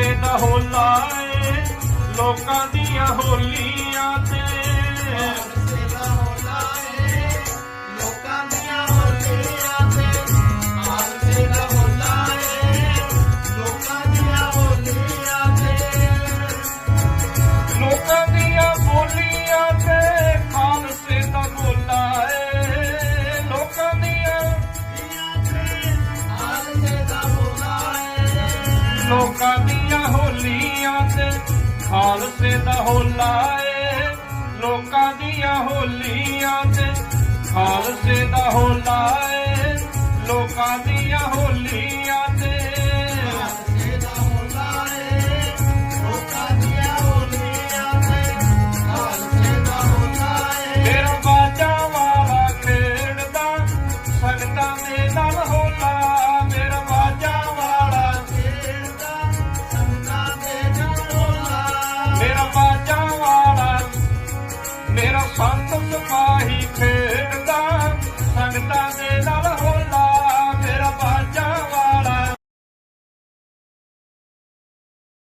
ਖਾਲਸੇ ਦਾ ਹੋਲਾ ਏ ਲੋਕਾਂ ਦੀਆਂ ਹੋਲੀਆਂ ਤੇ। ਲੋਕਾਂ ਦੀਆਂ ਬੋਲੀਆਂ ਤੇ ਖਾਲਸੇ ਦਾ ਹੋਲਾ ਏ। ਲੋਕਾਂ ਦੀਆਂ ਲੋਕਾਂ ਦੀਆਂ ਹੋਲੀਆਂ ਤੇ ਖਾਲਸੇ ਦਾ ਹੋਲਾ ਏ, ਲੋਕਾਂ ਦੀਆਂ ਹੋਲੀਆਂ ਤੇ ਖਾਲਸੇ ਦਾ ਹੋਲਾ ਏ, ਲੋਕਾਂ ਦੀਆਂ ਹੋਲੀਆਂ ਤੇ ਮੇਰਾ ਬਾਜਾ ਵਾਲਾ ਖੇਡਦਾ, ਸੰਗਤਾਂ ਦੇ ਨਾਲ cantaré la